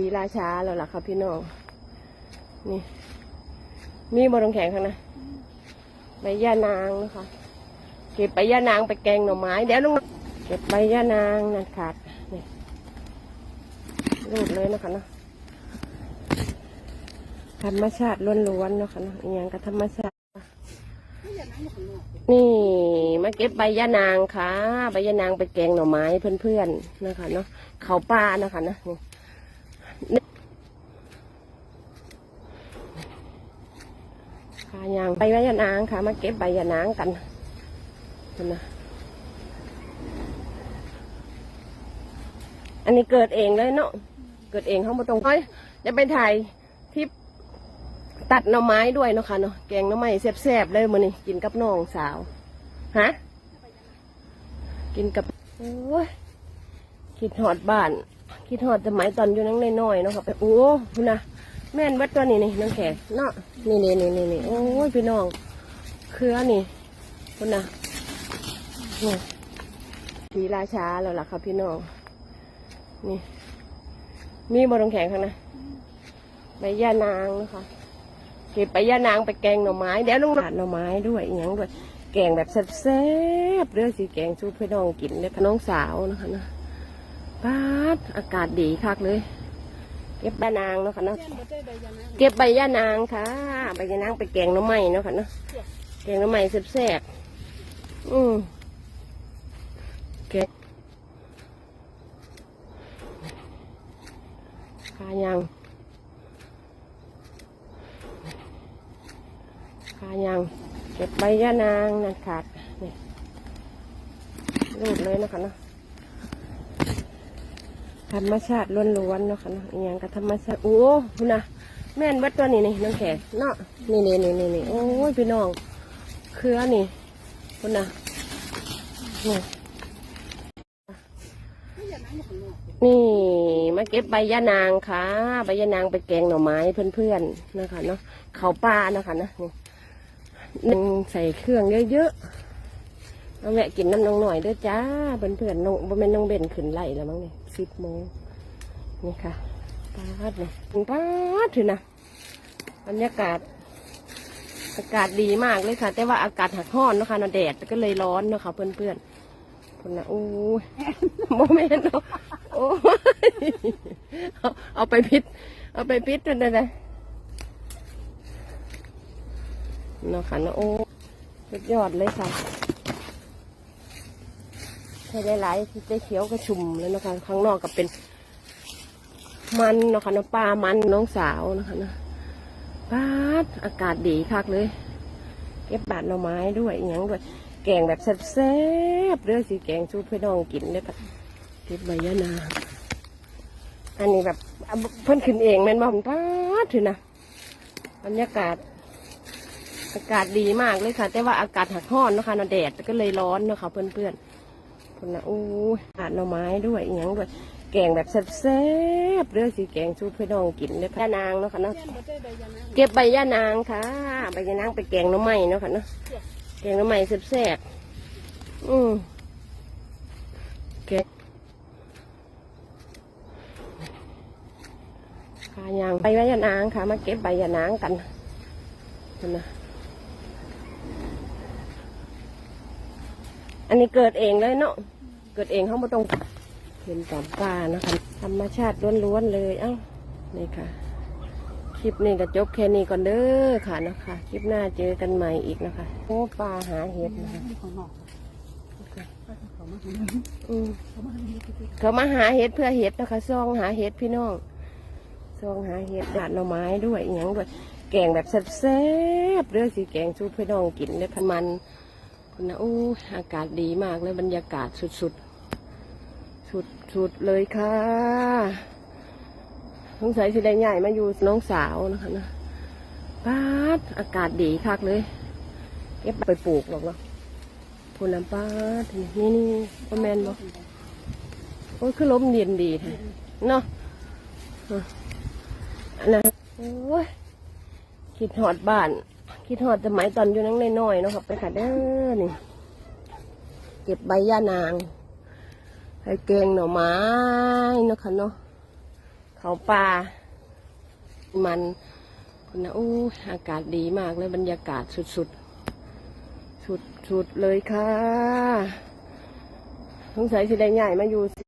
สีราชาแล้วล่ะครับพี่น้อง นี่ มีบรงแข็งข้างนะใบย่านางนะคะ เก็บใบย่านางไปแกงหน่อไม้ เดี๋ยวลุงเก็บใบย่านางนั่นขาดนี่รูดเลยนะคะเนาะธรรมชาติล้วนๆเนาะค่ะเนาะอีกอย่างกับธรรมชาติ นี่มาเก็บใบยะนางค่ะ ใบยะนางไปแกงหน่อไม้เพื่อนๆนะคะเนาะเขาป้านะคะนะนี่ ค่ะยางใบยะนางค่ะ มาเก็บใบยะนางกันนะอันนี้เกิดเองเลยเนาะเกิดเองเขามาตรงเฮ้ยจะไปถ่ายที่ตัดหน่อไม้ด้วยเนาะค่ะเนาะแกงหน่อไม้แซ่บๆเลยมื้อนี้กินกับน้องสาวฮะกินกับโอ้ยคิดหอดบ้าน คิดหอดสมัยตอนอยู่นังน้อยๆเนาะค่ะไปโอ้คุณนะแม่นวัดตัวนี้นี่น้องแขกเนาะนี่นี่นี่นี่นี่โอ้ยพี่น้องเครือนี่คุณนะนี่สีราชาแล้วล่ะค่ะพี่น้องนี่ มีบรงแข็งข้างนะใบย่านางนะคะเก็บใบยานางไปแกงหน่อไม้เดี๋ยวลุงหาหน่อไม้ด้วยอหย่างด้วยแกงแบบแซ่บๆเรื่องสีแกงชูพื่น้องกินเลยค่น้องสาวนะคะนะ ป้าดอากาศดีคักเลย เก็บใบนางเนาะค่ะเนาะเก็บใบย่านางค่ะ ใบย่านางไปแกงหน่อไม้เนาะค่ะเนาะแกงหน่อไม้แซ่บๆอืมแกงขายางขายังเก็บใบยะนางนั่นขาดนี่รูดเลยนะคะเนาะ ธรรมชาติล้วนๆเนาะค่ะเนาะอย่างกับธรรมชาติโอ้คุณนะแม่นวัดตัวนี้นี่น้องแขกเนาะนี่นี่นี่นี่นี่โอ้ยพี่น้องเครือนี่คุณนะนี่นี่มาเก็บใบยะนางค่ะ ใบยะนางไปแกงหน่อไม้เพื่อนๆนะคะเนาะเขาป้านะคะนะนี่หนึ่งใส่เครื่องเยอะๆเอาแวะกินน้ำนองหน่อยเด้วยจ้าเพื่อนๆน้องบ่แม่นน้องเบนขึ้นไหลแล้วมั้งเนี่ย สิบโมงนี่ค่ะปาดเลยปาดถือนะบรรยากาศ อากาศดีมากเลยค่ะ แต่ว่าอากาศหักห้อนนะคะนะแดดก็เลยร้อนเนาะค่ะเพื่อนๆคนนะโอ้ยโมเมนต์เนาะโอ้ยเอาเอาไปพิษเอาไปพิษด้วยนะเนาะค่ะนาะโอ้สุดยอดเลยค่ะ ใช้ได้หลายได้เขียวกระชุ่มเลยนะคะข้างนอกก็เป็น มันนะคะเนาะปลามันน้องสาวนะคะนะปาดอากาศดีคักเลย เก็บบาดหน่อไม้ด้วยอย่างด้วย แกงแบบแซ่บๆเรื่องสีแกงชูเพื่อน้องกินเลยค่ะเก็บใบยะนาอันนี้แบบเพิ่นขึ้นเองแม่นบ่ผมปาดถือนะบรรยากาศ อากาศดีมากเลยค่ะ แต่ว่าอากาศหักห้อนนะคะนะแดดก็เลยร้อนเนะค่ะเพื่อนๆ คนนะโอ้ยขาดหน่อไม้ด้วยอหย่างด้วย แกงแบบแซ่บๆเรื่องสีแกงชูเพื่อน้องกินเลยค่ะย่านางเนาะค่ะเนาะเก็บใบย่านางค่ะใบย่านางไปแกงหน่อไม้เนาะค่ะเนาะแกงหน่อไม้แซ่บๆอืมแกงขายางใบย่านางค่ะ มาเก็บใบย่านางกันนะ อันนี้เกิดเองเลยเนาะ เกิดเองเขามาตรงเห็นตอมปลานะคะธรรมชาติล้วนๆเลย เอ้า นี่ค่ะ คลิปนี้ก็จบแค่นี้ก่อนเด้อค่ะนะคะ คลิปหน้าเจอกันใหม่อีกนะคะ โอ้ปลาหาเห็ดนะคะอืมเขามาหาเห็ดเพื่อเห็ดนะคะซองหาเห็ดพี่น้องซองหาเห็ดหลาดหน่อไม้ด้วยอย่างด้วย แกงแบบแซ่บๆเรื่องสีแกงชูเพื่น้องกินเลยพันมัน คุณนะโอ้อากาศดีมากเลยบรรยากาศสุดๆ สุดสุดเลยค่ะสงสัยสิได้ใหญ่มาอยู่น้องสาวนะคะนะป้าดอากาศดีคักเลยเก็บไปปลูกหรอกเนาะพูน้ำป้าดนี่นี่ป้าแมนบอกโอ้ยคือล้มเย็นดีแท้เนาะอะอันนะโอ้ยคิดหอดบ้าน คิดหอดสมัยตอนอยู่นั่งน้อยๆเนาะครับไปค่ะเด้อนี่เก็บใบย่านางให้แกงหน่อไม้นะคะเนาะเขาป่ามันคุณนะโอ้อากาศดีมากเลยบรรยากาศสุดๆสุดสุดเลยค่ะสงสัยสิได้ใหญ่มาอยู่สิ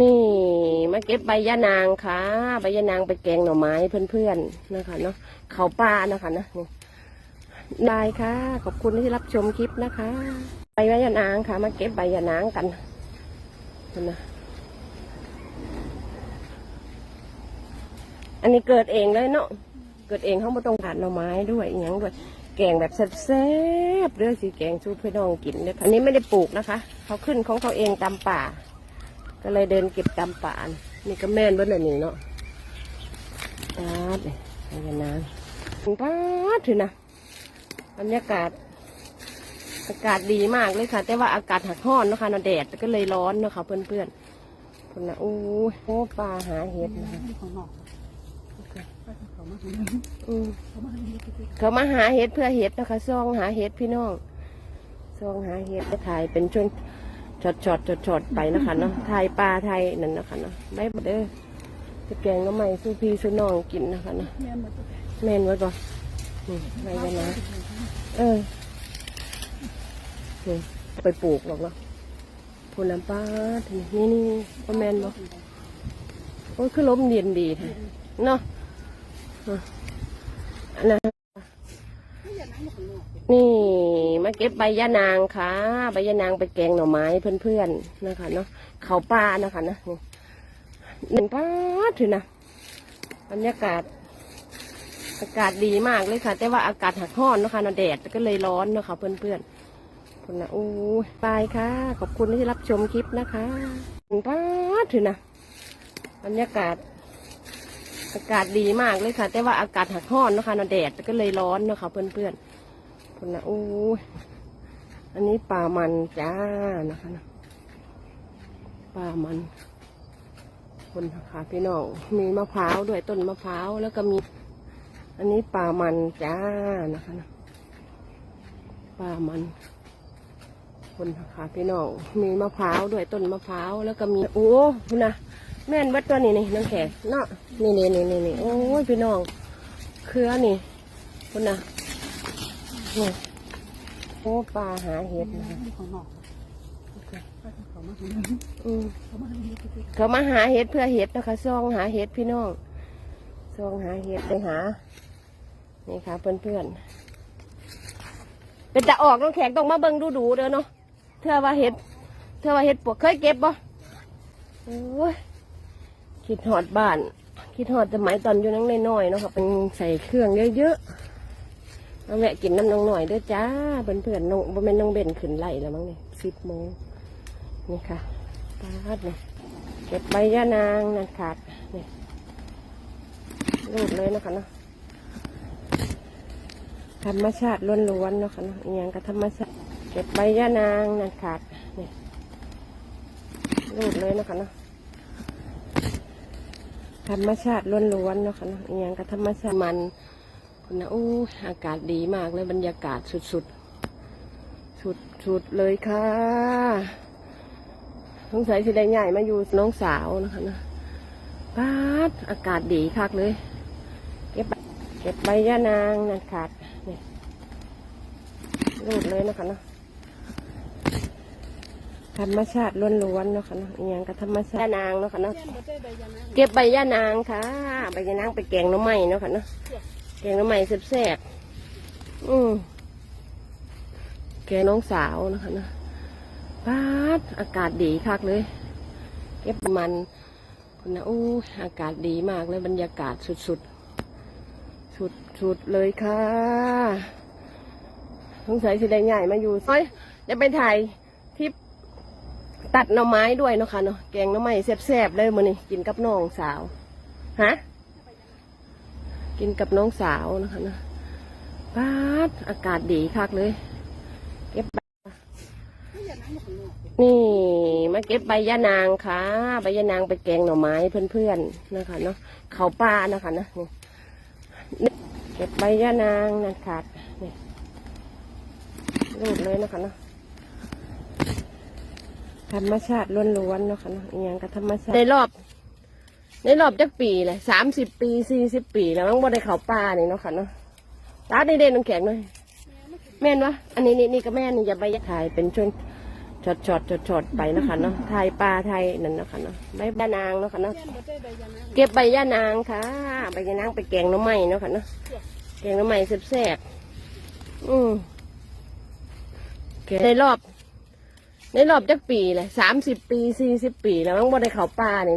นี่มาเก็บใบยะนางค่ะ ใบยะนางไปแกงหน่อไม้เพื่อนๆนะคะเนาะเขาป่านะคะนะนี่ได้ค่ะ ขอบคุณที่รับชมคลิปนะคะ ใบยะนางค่ะ มาเก็บใบยะนางกันนะอันนี้เกิดเองเลยเนาะเกิดเองเขาไม่ต้องผ่านหน่อไม้ด้วยอย่างด้วยแกงแบบแซ่บๆเรื่องสีแกงชูเพื่อน้องกินเนี่ยอันนี้ไม่ได้ปลูกนะคะ เขาขึ้นของเขาเองตามป่า ก็เลยเดินเก็บตามป่านี่ก็แม่นเบิ้ลเลยนี่เนาะปาดเลยไปกันนะปาดถือนะบรรยากาศ อากาศดีมากเลยค่ะ แต่ว่าอากาศหักห้อนนะคะนะแดดก็เลยร้อนเนาะค่ะเพื่อนๆคนนะโอ้โอ้ปลาหาเห็ดนะคะเขามาหาเห็ดเพื่อเห็ดนะคะซองหาเห็ดพี่น้องซองหาเห็ดไปถ่ายเป็นช่วง ช็อตช็อตช็อตช็อตไปนะคะเนาะถ่ายปลาไทยนั่นนะคะเนาะไม่บดเด้อจะแกงก็ไม่สู้พี่สู้น้องกินนะคะเนาะแม่นไว้ก่อนนี่ไม่กันนะเออนี่ไปปลูกหรอกเนาะพูน้ำปลาทีนี่นี่ก็แม่นบ่โอ้ยคือล้มเย็นดีแท้เนาะอะอันนั้น นี่มาเก็บใบยะนางค่ะ ใบยะนางไปแกงหน่อไม้เพื่อนๆนะคะเนาะเขาป่านะคะนะนี่หนึ่งป้าถือนะบรรยากาศ อากาศดีมากเลยค่ะ แต่ว่าอากาศหักห้อนนะคะนะแดดก็เลยร้อนนะคะเพื่อนๆคนนะโอ้ยบายค่ะ ขอบคุณที่รับชมคลิปนะคะหนึ่งป้าถือนะบรรยากาศอากาศดีมากเลยค่ะ แต่ว่าอากาศหักห้อนนะคะนะแดดก็เลยร้อนนะคะเพื่อนๆ คนนะโอ้อันนี้ปลามันจ้านะคะนะปลามันคนค่ะพี่น้องมีมะพร้าวด้วยต้นมะพร้าวแล้วก็มี อันนี้ปลามันจ้านะคะนะปลามันคนค่ะพี่น้องมีมะพร้าวด้วยต้นมะพร้าวแล้วก็มีโอ้คุณนะแม่นเบัดตัวนี้นี่น้องแขกเนาะนี่นี่นี่นี่นี่โอ้ยพี่น้องเครือนี่คุณนะ นี่โอ้ปลาหาเห็ดนะคะอืมเขามาหาเห็ดเพื่อเห็ดนะคะซองหาเห็ดพี่น้องซองหาเห็ดไปหา นี่ค่ะ เพื่อนเพื่อนๆเป็นจะออกน้องแขกต้องมาเบิ่งดูดูๆเด้อเนาะเธอว่าเห็ดเธอว่าเห็ดปวกเคยเก็บบ่โอ้ยคิดหอดบ้าน คิดหอดสมัยตอนอยู่นังน้อยๆเนาะค่ะเป็นใส่เครื่องเยอะๆ มาแวะกินน้ำน้องหน่อยเด้อจ้าเพื่อนๆน้องบ่แม่นน้องเบนขึ้นไหลแล้วมั้งเนี่ยสิบโมงนี่ค่ะปาดเนี่ยเก็บใบยะนางนันขาดเนี่ยรูดเลยนะคะเนาะธรรมชาติล้วนๆเนาะค่ะเนาะอย่างกับธรรมชาติเก็บใบยะนางนันขาดเนี่ยรูดเลยนะคะเนาะธรรมชาติล้วนๆเนาะค่ะเนาะอย่างกับธรรมชาติมัน คุณนะโอ้อากาศดีมากเลยบรรยากาศสุดๆสุดสุดเลยค่ะสงสัยสิได้ใหญ่มาอยู่น้องสาวนะคะนะป้าดอากาศดีคักเลย เก็บเก็บใบยะนางนั่นขาดเนี่ยรูดเลยนะคะเนาะธรรมชาติล้วนๆเนาะค่ะเนาะอย่างกับธรรมชาตินางเนาะค่ะเนาะเก็บใบย่านางค่ะ ใบย่านางไปแกงน้ำไม้เนาะค่ะเนาะ แกงหน้ำไม้แซ่บๆอืมแกน้องสาวนะคะเนาะป้าดอากาศดีคักเลย เก็บมันคุณนะโอ้อากาศดีมากเลยบรรยากาศสุดๆ สุดๆเลยค่ะสงสัยสิได้ใหญ่มาอยู่เฮ้ยเดี๋ยวไปถ่ายทริปตัดหน่อไม้ด้วยเนาะค่ะเนาะแกงหน่อไม้แซ่บๆเลยมื้อนี้กินกับน้องสาว ฮะ กินกับน้องสาวนะคะเนาะป้าดอากาศดีคักเลย เก็บใบนี่มาเก็บใบยะนางค่ะ ใบยะนางไปแกงหน่อไม้เพื่อนๆนะคะเนาะเขาป่านะคะนะนี่นี่เก็บใบยะนางนั่นขาดนี่รูดเลยนะคะเนาะธรรมชาติล้วนๆเนาะค่ะเนาะอย่างกับธรรมชาติในรอบ ในรอบจักปีเลยสามสิบปีสี่สิบปีแล้วมันบ่ได้เข้าป่านี่เนาะค่ะเนาะตาได้เด่นน้ำแข็งหน่อยแม่นวะอันนี้นี่นี่ก็แม่นนี่อย่าไปถ่ายเป็นช่วงช็อตช็อตช็อตช็อตไปเนาะคะเนาะถ่ายปลาถ่ายนั่นเนาะค่ะเนาะใบยานางเนาะค่ะเนาะเพื่อนบ่ได้ใบยานะเก็บใบย่านางค่ะใบย่านางไปแกงหน้ำไม้เนาะค่ะเนาะแกงหน้ำไม้แซ่บๆอืมแกงในรอบ ในรอบจักปีเลยสามสิบปีสี่สิบปีแล้วมันบ่ได้เข้าป่านี่